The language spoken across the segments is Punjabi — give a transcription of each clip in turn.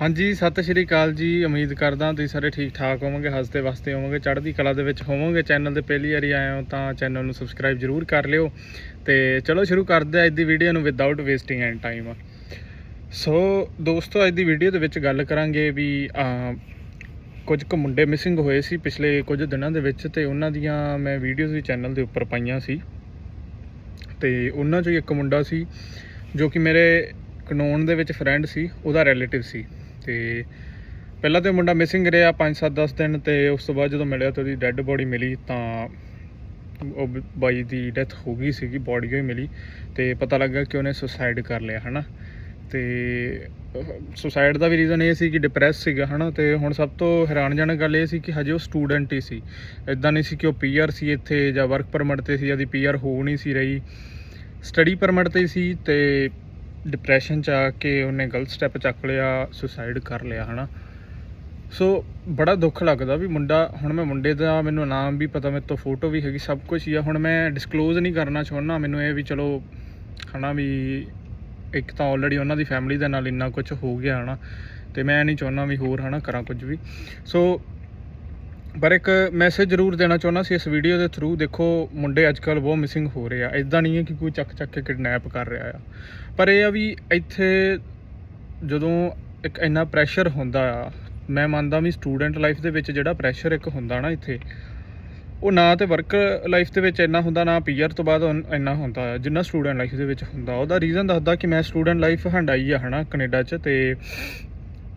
ਹਾਂਜੀ, ਸਤਿ ਸ਼੍ਰੀ ਅਕਾਲ ਜੀ। ਉਮੀਦ ਕਰਦਾ ਤੁਸੀਂ ਸਾਰੇ ਠੀਕ ਠਾਕ ਹੋਵੋਗੇ, ਹੱਸਦੇ ਵਸਦੇ ਹੋਵੋਗੇ, ਚੜ੍ਹਦੀ ਕਲਾ ਦੇ ਵਿੱਚ ਹੋਵੋਗੇ। ਚੈਨਲ ਤੇ ਪਹਿਲੀ ਵਾਰੀ ਆਏ ਹੋ ਤਾਂ ਚੈਨਲ ਨੂੰ ਸਬਸਕ੍ਰਾਈਬ ਜਰੂਰ ਕਰ ਲਿਓ। ਤੇ ਚਲੋ ਸ਼ੁਰੂ ਕਰਦੇ ਹਾਂ ਅੱਜ ਦੀ ਵੀਡੀਓ ਨੂੰ without wasting any time so ਦੋਸਤੋ, ਅੱਜ ਦੀ ਵੀਡੀਓ ਦੇ ਵਿੱਚ ਗੱਲ ਕਰਾਂਗੇ ਵੀ ਕੁਝ ਕੁ ਮੁੰਡੇ ਮਿਸਿੰਗ ਹੋਏ ਸੀ ਪਿਛਲੇ ਕੁਝ ਦਿਨਾਂ ਦੇ ਵਿੱਚ ਤੇ ਉਹਨਾਂ ਦੀਆਂ ਮੈਂ ਵੀਡੀਓਜ਼ ਵੀ ਚੈਨਲ ਦੇ ਉੱਪਰ ਪਾਈਆਂ ਸੀ। ਤੇ ਉਹਨਾਂ ਚੋਂ ਹੀ ਇੱਕ ਮੁੰਡਾ ਸੀ ਜੋ ਕਿ ਮੇਰੇ ਕਨੌਨ ਦੇ ਵਿੱਚ ਫਰੈਂਡ ਸੀ, ਉਹਦਾ ਰਿਲੇਟਿਵ ਸੀ। ਤੇ ਪਹਿਲਾਂ ਤੇ ਉਹ ਮੁੰਡਾ ਮਿਸਿੰਗ ਰਿਹਾ 5-7 10 ਦਿਨ ਤੇ ਉਸ ਤੋਂ ਬਾਅਦ ਜਦੋਂ ਮਿਲਿਆ ਤੇ ਉਹਦੀ ਡੈੱਡ ਬੋਡੀ ਮਿਲੀ ਤਾਂ ਉਹ ਬ- ਬਾਈ ਦੀ ਡੈਥ ਹੋ ਗਈ ਸੀਗੀ ਬੋਡੀ ਹੀ ਮਿਲੀ ਤੇ ਪਤਾ ਲੱਗਾ ਕਿ ਉਹਨੇ ਸੁਸਾਈਡ ਕਰ ਲਿਆ, ਹਨਾ? ਤੇ ਸੁਸਾਈਡ ਦਾ ਵੀ ਰੀਜ਼ਨ ਇਹ ਸੀ ਕਿ ਡਿਪਰੈਸ ਸੀਗਾ, ਹਨਾ? ਤੇ ਹੁਣ ਸਭ ਤੋਂ ਹੈਰਾਨਜਨਕ ਗੱਲ ਇਹ ਸੀ ਕਿ ਹਜੇ ਉਹ ਸਟੂਡੈਂਟ ਹੀ ਸੀ। ਇਦਾਂ ਨਹੀਂ ਸੀ ਕਿ ਉਹ ਪੀਆਰ ਸੀ ਇੱਥੇ ਜਾਂ ਵਰਕ ਪਰਮਿਟ ਤੇ ਸੀ ਜਾਂ ਦੀ ਪੀਆਰ ਹੋ ਨਹੀਂ ਸੀ ਰਹੀ। ਸਟੱਡੀ ਪਰਮਿਟ ਤੇ ਸੀ ਤੇ ਡਿਪਰੈਸ਼ਨ ਚ ਆ ਕੇ ਉਹਨੇ ਗਲਤ ਸਟੈਪ ਚੱਕ ਲਿਆ ਸੁਸਾਈਡ ਕਰ ਲਿਆ, ਹਨਾ। ਸੋ ਬੜਾ ਦੁੱਖ ਲੱਗਦਾ ਵੀ ਮੁੰਡਾ, ਹੁਣ ਮੈਂ ਮੁੰਡੇ ਦਾ ਮੈਨੂੰ ਨਾਮ ਵੀ ਪਤਾ, ਮੇਰੇ ਤੋਂ ਫੋਟੋ ਵੀ ਹੈਗੀ, ਸਭ ਕੁਝ ਹੀ ਆ। ਹੁਣ ਮੈਂ ਡਿਸਕਲੋਜ਼ ਨਹੀਂ ਕਰਨਾ ਚਾਹੁੰਦਾ, ਮੈਨੂੰ ਇਹ ਵੀ ਚਲੋ, ਹਨਾ ਵੀ ਇੱਕ ਤਾਂ ਆਲਰੇਡੀ ਉਹਨਾਂ ਦੀ ਫੈਮਿਲੀ ਦੇ ਨਾਲ ਇੰਨਾ ਕੁਝ ਹੋ ਗਿਆ, ਹਨਾ। ਤੇ ਮੈਂ ਨਹੀਂ ਚਾਹੁੰਦਾ ਵੀ ਹੋਰ, ਹਨਾ, ਕਰਾਂ ਕੁਝ ਵੀ। ਸੋ ਪਰ ਇੱਕ ਮੈਸੇਜ ਜ਼ਰੂਰ ਦੇਣਾ ਚਾਹੁੰਦਾ ਸੀ ਇਸ ਵੀਡੀਓ ਦੇ ਥਰੂ ਦੇਖੋ ਮੁੰਡੇ ਅੱਜ ਕੱਲ੍ਹ ਬਹੁਤ ਮਿਸਿੰਗ ਹੋ ਰਹੇ ਆ। ਇਦਾਂ ਨਹੀਂ ਹੈ ਕਿ ਕੋਈ ਚੱਕ ਚੱਕ ਕੇ ਕਿਡਨੈਪ ਕਰ ਰਿਹਾ ਆ। ਪਰ ਇਹ ਆ ਵੀ ਇੱਥੇ ਜਦੋਂ ਇੱਕ ਇੰਨਾ ਪ੍ਰੈਸ਼ਰ ਹੁੰਦਾ ਆ ਮੈਂ ਮੰਨਦਾ ਵੀ ਸਟੂਡੈਂਟ ਲਾਈਫ ਦੇ ਵਿੱਚ ਜਿਹੜਾ ਪ੍ਰੈਸ਼ਰ ਇੱਕ ਹੁੰਦਾ ਨਾ ਇੱਥੇ ਉਹ ਨਾ ਤੇ ਵਰਕ ਲਾਈਫ ਦੇ ਵਿੱਚ ਇੰਨਾ ਹੁੰਦਾ ਨਾ ਪੀਆਰ ਤੋਂ ਬਾਅਦ ਉਨ- ਇੰਨਾ ਹੁੰਦਾ ਆ, ਜਿੰਨਾ ਸਟੂਡੈਂਟ ਲਾਈਫ ਦੇ ਵਿੱਚ ਹੁੰਦਾ। ਉਹਦਾ ਰੀਜ਼ਨ ਦੱਸਦਾ ਕਿ ਮੈਂ ਸਟੂਡੈਂਟ ਲਾਈਫ ਹੰਡਾਈ ਆ ਹਨਾ ਕੈਨੇਡਾ 'ਚ ਤੇ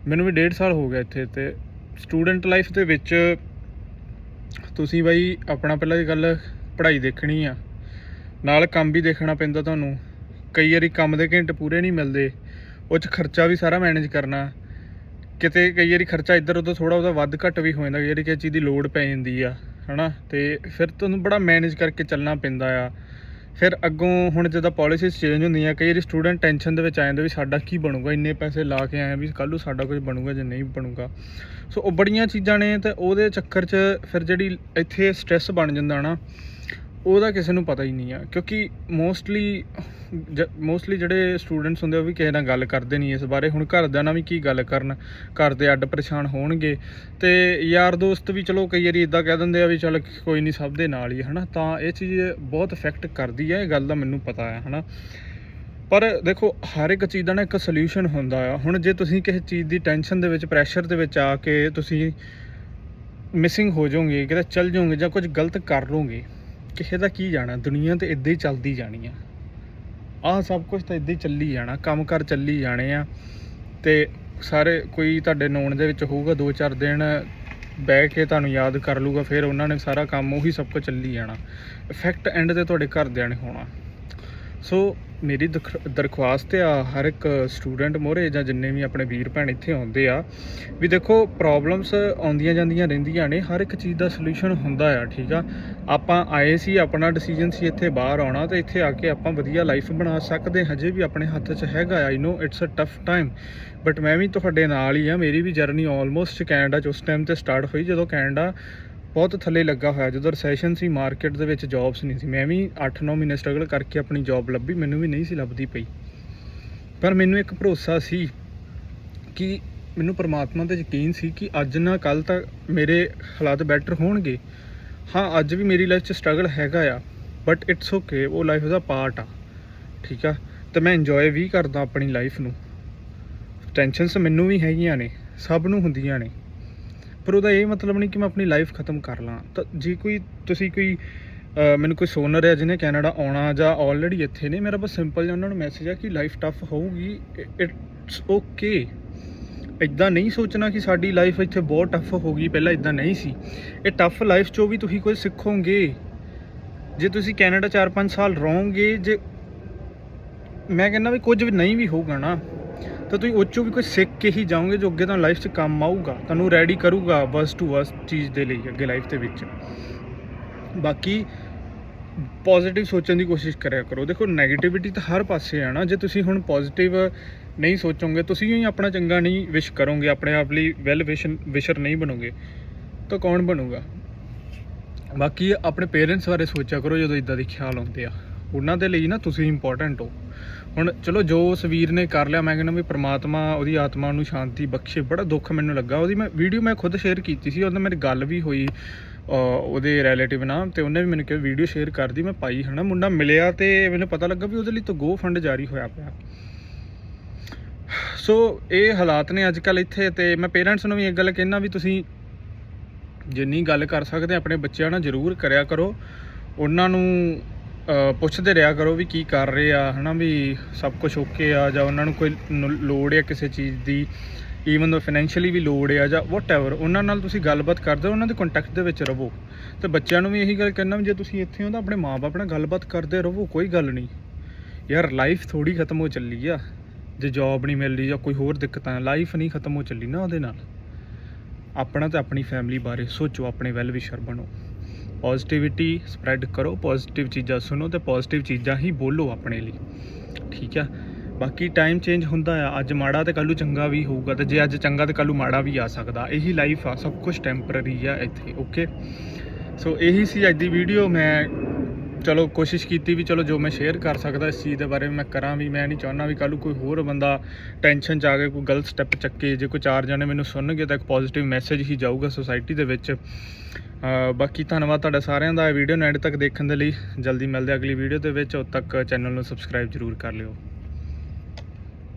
ਮੈਨੂੰ ਵੀ 1.5 ਸਾਲ ਹੋ ਗਿਆ ਇੱਥੇ ਤੇ ਸਟੂਡੈਂਟ ਲਾਈਫ ਦੇ ਵਿੱਚ ਤੁਸੀਂ ਬਾਈ ਆਪਣਾ ਪਹਿਲਾਂ ਦੀ ਗੱਲ ਪੜ੍ਹਾਈ ਦੇਖਣੀ ਆ। ਨਾਲ ਕੰਮ ਵੀ ਦੇਖਣਾ ਪੈਂਦਾ ਤੁਹਾਨੂੰ। ਕਈ ਵਾਰੀ ਕੰਮ ਦੇ ਘੰਟੇ ਪੂਰੇ ਨਹੀਂ ਮਿਲਦੇ। ਉਹ 'ਚ ਖਰਚਾ ਵੀ ਸਾਰਾ ਮੈਨੇਜ ਕਰਨਾ। ਕਿਤੇ ਕਈ ਵਾਰੀ ਖਰਚਾ ਇੱਧਰ ਉੱਧਰ ਥੋੜਾ ਉਹਦਾ ਵੱਧ ਘੱਟ ਵੀ ਹੋ ਜਾਂਦਾ, ਕਈ ਵਾਰੀ ਕਿਸੇ ਚੀਜ਼ ਦੀ ਲੋੜ ਪੈ ਜਾਂਦੀ ਆ, ਹਨਾ? ਤੇ ਫਿਰ ਤੁਹਾਨੂੰ ਬੜਾ ਮੈਨੇਜ ਕਰਕੇ ਚੱਲਣਾ ਪੈਂਦਾ ਆ। ਫਿਰ ਅੱਗੋਂ ਹੁਣ ਜਦੋਂ ਪਾਲਿਸੀਜ਼ ਚੇਂਜ ਹੁੰਦੀਆਂ, ਕਈ ਵਾਰੀ ਸਟੂਡੈਂਟ ਟੈਨਸ਼ਨ ਦੇ ਵਿੱਚ ਆ ਜਾਂਦਾ ਵੀ ਸਾਡਾ ਕੀ ਬਣੂਗਾ, ਇੰਨੇ ਪੈਸੇ ਲਾ ਕੇ ਆਏ ਆ ਵੀ ਕੱਲ੍ਹ ਨੂੰ ਸਾਡਾ ਕੁਝ ਬਣੂਗਾ ਜਾਂ ਨਹੀਂ ਬਣੂਗਾ। ਸੋ ਉਹ ਬੜੀਆਂ ਚੀਜ਼ਾਂ ਨੇ ਤੇ ਉਹਦੇ ਚੱਕਰ 'ਚ ਫਿਰ ਜਿਹੜੀ ਇੱਥੇ ਸਟ੍ਰੈਸ ਬਣ ਜਾਂਦਾ ਨਾ, ਉਹਦਾ ਕਿਸੇ ਨੂੰ ਪਤਾ ਹੀ ਨਹੀਂ ਆ। ਕਿਉਂਕਿ ਮੋਸਟਲੀ ਮੋਸਟਲੀ ਜਿਹੜੇ ਸਟੂਡੈਂਟਸ ਹੁੰਦੇ ਆ ਉਹ ਵੀ ਕਿਸੇ ਨਾਲ ਗੱਲ ਕਰਦੇ ਨਹੀਂ ਇਸ ਬਾਰੇ। ਹੁਣ ਘਰਦਿਆਂ ਨਾਲ ਵੀ ਕੀ ਗੱਲ ਕਰਨ? ਘਰ ਦੇ ਅੱਡ ਪਰੇਸ਼ਾਨ ਹੋਣਗੇ। ਤੇ ਯਾਰ ਦੋਸਤ ਵੀ ਚਲੋ ਕਈ ਵਾਰੀ ਇਦਾਂ ਕਹਿ ਦਿੰਦੇ ਆ ਵੀ ਚੱਲ ਕੋਈ ਨਹੀਂ ਸਭ ਦੇ ਨਾਲ ਹੀ ਆ, ਹਨਾ? ਤਾਂ ਇਹ ਚੀਜ਼ ਬਹੁਤ ਇਫੈਕਟ ਕਰਦੀ ਹੈ ਇਹ ਗੱਲ ਦਾ ਮੈਨੂੰ ਪਤਾ ਹੈ ਹਨਾ? ਪਰ ਦੇਖੋ ਹਰ ਇੱਕ ਚੀਜ਼ ਦਾ ਨਾ ਇੱਕ ਸੋਲੂਸ਼ਨ ਹੁੰਦਾ ਆ। ਹੁਣ ਜੇ ਤੁਸੀਂ ਕਿਸੇ ਚੀਜ਼ ਦੀ ਟੈਨਸ਼ਨ ਦੇ ਵਿੱਚ ਪ੍ਰੈਸ਼ਰ ਦੇ ਵਿੱਚ ਆ ਕੇ ਤੁਸੀਂ ਮਿਸਿੰਗ ਹੋ ਜਾਓਗੇ ਕਿਤੇ ਚੱਲ ਜਾਓਗੇ ਜਾਂ ਕੁਝ ਗਲਤ ਕਰ ਲਓਗੇ ਕਿਸੇ ਦਾ ਕੀ ਜਾਣਾ? ਦੁਨੀਆ ਤੇ ਇਦਾਂ ਹੀ ਚੱਲਦੀ ਜਾਣੀ ਆ। ਆਹ ਸਭ ਕੁਝ ਤਾਂ ਇਦਾਂ ਹੀ ਚੱਲੀ ਜਾਣਾ ਕੰਮ ਕਰ ਚੱਲੀ ਜਾਣੇ ਆ। ਤੇ ਸਾਰੇ ਕੋਈ ਤੁਹਾਡੇ ਨੋਨ ਦੇ ਵਿੱਚ ਹੋਊਗਾ 2-4 ਦਿਨ ਬਹਿ ਕੇ ਤੁਹਾਨੂੰ ਯਾਦ ਕਰ ਲੂਗਾ ਫਿਰ ਉਹਨਾਂ ਨੇ ਸਾਰਾ ਕੰਮ ਉਹੀ ਸਭ ਕੁਝ ਚੱਲੀ ਜਾਣਾ। ਇਫੈਕਟ ਐਂਡ ਤੇ ਤੁਹਾਡੇ ਘਰਦਿਆਂ ਨੇ ਹੋਣਾ। ਸੋ ਮੇਰੀ ਦਖ- ਦਰਖਾਸਤ ਆ ਹਰ ਇੱਕ ਸਟੂਡੈਂਟ ਮੋਰੇ ਜਾਂ ਜਿੰਨੇ ਵੀ ਆਪਣੇ ਵੀਰ ਭੈਣ ਇੱਥੇ ਆਉਂਦੇ ਆ, ਵੀ ਦੇਖੋ ਪ੍ਰੋਬਲਮਸ ਆਉਂਦੀਆਂ ਜਾਂਦੀਆਂ ਰਹਿੰਦੀਆਂ ਨੇ, ਹਰ ਇੱਕ ਚੀਜ਼ ਦਾ ਸੋਲੂਸ਼ਨ ਹੁੰਦਾ ਆ, ਠੀਕ ਆ? ਆਪਾਂ ਆਏ ਸੀ, ਆਪਣਾ ਡਿਸੀਜਨ ਸੀ, ਇੱਥੇ ਬਾਹਰ ਆਉਣਾ ਤੇ ਇੱਥੇ ਆ ਕੇ ਆਪਾਂ ਵਧੀਆ ਲਾਈਫ ਬਣਾ ਸਕਦੇ ਹਜੇ ਵੀ ਆਪਣੇ ਹੱਥ 'ਚ ਹੈਗਾ I know it's a tough time but ਮੈਂ ਵੀ ਤੁਹਾਡੇ ਨਾਲ ਹੀ ਆ, ਮੇਰੀ ਵੀ ਜਰਨੀ ਆਲਮੋਸਟ ਕੈਨੇਡਾ 'ਚ ਉਸ ਟਾਈਮ ਤੇ ਸਟਾਰਟ ਹੋਈ, ਜਦੋਂ ਕੈਨੇਡਾ ਬਹੁਤ ਥੱਲੇ ਲੱਗਾ ਹੋਇਆ। ਜਦੋਂ ਰੈਸੈਸ਼ਨ ਸੀ ਮਾਰਕੀਟ ਦੇ ਵਿੱਚ ਜੌਬਸ ਨਹੀਂ ਸੀ। ਮੈਂ ਵੀ 8-9 ਮਹੀਨੇ ਸਟਰਗਲ ਕਰਕੇ ਆਪਣੀ ਜੌਬ ਲੱਭੀ। ਮੈਨੂੰ ਵੀ ਨਹੀਂ ਸੀ ਲੱਭਦੀ ਪਈ। ਪਰ ਮੈਨੂੰ ਇੱਕ ਭਰੋਸਾ ਸੀ ਕਿ ਮੈਨੂੰ ਪਰਮਾਤਮਾ ਤੇ ਯਕੀਨ ਸੀ ਕਿ ਅੱਜ ਨਾ ਕੱਲ ਤੱਕ ਮੇਰੇ ਹਾਲਾਤ ਬੈਟਰ ਹੋਣਗੇ। ਹਾਂ, ਅੱਜ ਵੀ ਮੇਰੀ ਲਾਈਫ 'ਚ ਸਟਰਗਲ ਹੈਗਾ ਆ ਬਟ ਇਟਸ ਓਕੇ ਉਹ ਲਾਈਫ ਦਾ ਪਾਰਟ ਆ। ਠੀਕ ਆ? ਤੇ ਮੈਂ ਇੰਜੋਏ ਵੀ ਕਰਦਾ ਆਪਣੀ ਲਾਈਫ ਨੂੰ। ਟੈਨਸ਼ਨਸ ਮੈਨੂੰ ਵੀ ਹੈਗੀਆਂ ਨੇ, ਸਭ ਨੂੰ ਹੁੰਦੀਆਂ ਨੇ। ਪਰ ਉਹਦਾ ਇਹ ਮਤਲਬ ਨਹੀਂ ਕਿ ਮੈਂ ਆਪਣੀ ਲਾਈਫ ਖਤਮ ਕਰ ਲਾਂ। ਤਾਂ ਜੇ ਕੋਈ, ਤੁਸੀਂ ਕੋਈ ਮੈਨੂੰ ਕੋਈ ਸੋਨਰ ਹੈ ਜਿਹਨੇ ਕੈਨੇਡਾ ਆਉਣਾ ਜਾਂ ਆਲਰੇਡੀ ਇੱਥੇ ਨੇ, ਮੇਰਾ ਬਸ ਸਿੰਪਲ ਜਿਹਾ ਉਹਨਾਂ ਨੂੰ ਮੈਸੇਜ ਆ ਕਿ ਲਾਈਫ ਟਫ ਹੋਊਗੀ। ਇਟਸ ਓਕੇ ਇਦਾਂ ਨਹੀਂ ਸੋਚਣਾ ਕਿ ਸਾਡੀ ਲਾਈਫ ਇੱਥੇ ਬਹੁਤ ਟਫ ਹੋ ਗਈ, ਪਹਿਲਾਂ ਇਦਾਂ ਨਹੀਂ ਸੀ। ਇਹ ਟਫ ਲਾਈਫ ਚੋਂ ਵੀ ਤੁਸੀਂ ਕੁਝ ਸਿੱਖੋਗੇ। ਜੇ ਤੁਸੀਂ ਕੈਨੇਡਾ 4-5 ਸਾਲ ਰਹੋਗੇ, ਜੇ ਮੈਂ ਕਹਿੰਦਾ ਵੀ ਕੁਝ ਵੀ ਨਹੀਂ ਵੀ ਹੋਊਗਾ ਨਾ ਤਾਂ ਤੁਸੀਂ ਉਹ 'ਚੋਂ ਵੀ ਕੁਝ ਸਿੱਖ ਕੇ ਹੀ ਜਾਓਗੇ ਜੋ ਅੱਗੇ ਤੁਹਾਨੂੰ ਲਾਈਫ 'ਚ ਕੰਮ ਆਊਗਾ, ਤੁਹਾਨੂੰ ਰੈਡੀ ਕਰੂਗਾ ਵਰਸ ਟੂ ਵਰਸ ਚੀਜ਼ ਦੇ ਲਈ ਅੱਗੇ ਲਾਈਫ ਦੇ ਵਿੱਚ। ਬਾਕੀ ਪੋਜ਼ਿਟਿਵ ਸੋਚਣ ਦੀ ਕੋਸ਼ਿਸ਼ ਕਰਿਆ ਕਰੋ। ਦੇਖੋ 네ਗੇਟਿਵਿਟੀ ਤਾਂ ਹਰ ਪਾਸੇ ਆ ਨਾ, ਜੇ ਤੁਸੀਂ ਹੁਣ ਪੋਜ਼ਿਟਿਵ ਨਹੀਂ ਸੋਚੋਗੇ, ਤੁਸੀਂ ਹੀ ਆਪਣਾ ਚੰਗਾ ਨਹੀਂ ਵਿਸ਼ ਕਰੋਗੇ, ਆਪਣੇ ਆਪ ਲਈ ਵੈਲ ਵਿਸ਼ਨ ਵਿਸ਼ਰ ਨਹੀਂ ਬਣੋਗੇ, ਤਾਂ ਕੌਣ ਬਣੂਗਾ? ਬਾਕੀ ਆਪਣੇ ਪੇਰੈਂਟਸ ਬਾਰੇ ਸੋਚਿਆ ਕਰੋ ਜਦੋਂ ਇਦਾਂ ਦੇ ਖਿਆਲ ਆਉਂਦੇ ਆ। ਉਹਨਾਂ ਦੇ ਲਈ ਨਾ ਤੁਸੀਂ ਇੰਪੋਰਟੈਂਟ ਹੋ। ਹੁਣ ਚਲੋ ਜੋ ਉਸ ਵੀਰ ਨੇ ਕਰ ਲਿਆ, ਮੈਂ ਕਹਿੰਦਾ ਵੀ ਪ੍ਰਮਾਤਮਾ ਉਹਦੀ ਆਤਮਾ ਨੂੰ ਸ਼ਾਂਤੀ ਬਖਸ਼ੇ, ਬੜਾ ਦੁੱਖ ਮੈਨੂੰ ਲੱਗਾ। ਉਹਦੀ ਮੈਂ ਵੀਡੀਓ ਮੈਂ ਖੁਦ ਸ਼ੇਅਰ ਕੀਤੀ ਸੀ, ਉਹਦੇ ਨਾਲ ਮੇਰੀ ਗੱਲ ਵੀ ਹੋਈ ਉਹਦੇ ਰਿਲੇਟਿਵ ਨਾਲ, ਤੇ ਉਹਨੇ ਵੀ ਮੈਨੂੰ ਕਿਹਾ ਵੀਡੀਓ ਸ਼ੇਅਰ ਕਰਦੀ, ਮੈਂ ਪਾਈ ਹਨਾ। ਮੁੰਡਾ ਮਿਲਿਆ ਤੇ ਮੈਨੂੰ ਪਤਾ ਲੱਗਾ ਵੀ ਉਹਦੇ ਲਈ ਤਾਂ ਗੋ ਫੰਡ ਜਾਰੀ ਹੋਇਆ ਪਿਆ। ਸੋ ਇਹ ਹਾਲਾਤ ਨੇ ਅੱਜ ਕੱਲ ਇੱਥੇ, ਤੇ ਮੈਂ ਪੇਰੈਂਟਸ ਨੂੰ ਵੀ ਇੱਕ ਗੱਲ ਕਹਿਣਾ ਵੀ ਤੁਸੀਂ ਜਿੰਨੀ ਗੱਲ ਕਰ ਸਕਦੇ, ਆਪਣੇ ਬੱਚਿਆਂ ਨਾਲ ਜ਼ਰੂਰ ਕਰਿਆ ਕਰੋ। ਉਹਨਾਂ ਨੂੰ ਪੁੱਛਦੇ ਰਿਹਾ ਕਰੋ ਵੀ ਕੀ ਕਰ ਰਹੇ ਆ, ਹਨਾ ਵੀ ਸਭ ਕੁਝ ਓਕੇ ਆ ਜਾਂ ਉਹਨਾਂ ਨੂੰ ਕੋਈ ਲੋੜ ਆ ਕਿਸੇ ਚੀਜ਼ ਦੀ ਈਵਨ ਦੋ ਫਾਈਨੈਂਸ਼ੀਅਲੀ ਵੀ ਲੋੜ ਆ ਜਾਂ ਵਟਐਵਰ ਉਹਨਾਂ ਨਾਲ ਤੁਸੀਂ ਗੱਲਬਾਤ ਕਰਦੇ ਹੋ ਉਹਨਾਂ ਦੇ ਕੰਟੈਕਟ ਦੇ ਵਿੱਚ ਰਹੋ। ਤੇ ਬੱਚਿਆਂ ਨੂੰ ਵੀ ਇਹੀ ਗੱਲ ਕਹਿਣਾ ਵੀ ਜੇ ਤੁਸੀਂ ਇੱਥੇ ਹੋ ਤਾਂ ਆਪਣੇ ਮਾਪੇ ਨਾਲ ਗੱਲਬਾਤ ਕਰਦੇ ਰਹੋ, ਕੋਈ ਗੱਲ ਨਹੀਂ। ਯਾਰ ਲਾਈਫ ਥੋੜੀ ਖਤਮ ਹੋ ਚੱਲੀ ਆ, ਜੇ ਜੌਬ ਨਹੀਂ ਮਿਲ ਰਹੀ ਜਾਂ ਕੋਈ ਹੋਰ ਦਿੱਕਤਾਂ ਲਾਈਫ ਨਹੀਂ ਖਤਮ ਹੋ ਚੱਲੀ ਨਾ ਉਹਦੇ ਨਾਲ। ਆਪਣਾ ਤੇ ਆਪਣੀ ਫੈਮਿਲੀ ਬਾਰੇ ਸੋਚੋ, ਆਪਣੇ ਵੈਲ ਵਿਸ਼ਰ ਬਣੋ। ਪੋਜ਼ਿਟਿਵਿਟੀ ਸਪਰੈਡ ਕਰੋ ਪੋਜ਼ਿਟਿਵ ਚੀਜ਼ਾਂ ਸੁਣੋ ਤੇ ਪੋਜ਼ਿਟਿਵ ਚੀਜ਼ਾਂ ਹੀ ਬੋਲੋ ਆਪਣੇ ਲਈ। ਠੀਕ ਆ? ਬਾਕੀ ਟਾਈਮ ਚੇਂਜ ਹੁੰਦਾ ਆ। ਅੱਜ ਮਾੜਾ ਤੇ ਕੱਲੂ ਚੰਗਾ ਵੀ ਹੋਊਗਾ ਤੇ ਜੇ ਅੱਜ ਚੰਗਾ ਤੇ ਕੱਲੂ ਮਾੜਾ ਵੀ ਆ ਸਕਦਾ। ਇਹੀ ਲਾਈਫ ਆ, ਸਭ ਕੁਝ ਟੈਂਪਰਰੀ ਆ ਇੱਥੇ ਓਕੇ ਸੋ ਇਹੀ ਸੀ ਅੱਜ ਦੀ ਵੀਡੀਓ ਮੈਂ ਚਲੋ ਕੋਸ਼ਿਸ਼ ਕੀਤੀ ਵੀ ਚਲੋ ਜੋ ਮੈਂ ਸ਼ੇਅਰ ਕਰ ਸਕਦਾ ਇਸ ਚੀਜ਼ ਦੇ ਬਾਰੇ ਮੈਂ ਕਰਾਂ ਵੀ, ਮੈਂ ਨਹੀਂ ਚਾਹੁੰਦਾ ਵੀ ਕੱਲ੍ਹ ਨੂੰ ਕੋਈ ਹੋਰ ਬੰਦਾ ਟੈਨਸ਼ਨ ਚ ਆ ਕੇ ਕੋਈ ਗਲਤ ਸਟੈਪ ਚੱਕੇ, ਜੇ ਕੋਈ ਚਾਰ ਜਣੇ ਮੈਨੂੰ ਸੁਣਨਗੇ ਤਾਂ ਇੱਕ ਪੋਜ਼ਿਟਿਵ ਮੈਸੇਜ ਹੀ ਜਾਊਗਾ ਸੋਸਾਇਟੀ ਦੇ ਵਿੱਚ। ਬਾਕੀ ਧੰਨਵਾਦ ਤੁਹਾਡਾ ਸਾਰਿਆਂ ਦਾ ਵੀਡੀਓ ਨੂੰ ਐਂਡ ਤੱਕ ਦੇਖਣ ਦੇ ਲਈ। ਜਲਦੀ ਮਿਲਦੇ ਅਗਲੀ ਵੀਡੀਓ ਦੇ ਵਿੱਚ, ਉਦ ਤੱਕ ਚੈਨਲ ਨੂੰ ਸਬਸਕ੍ਰਾਈਬ ਜ਼ਰੂਰ ਕਰ ਲਿਓ।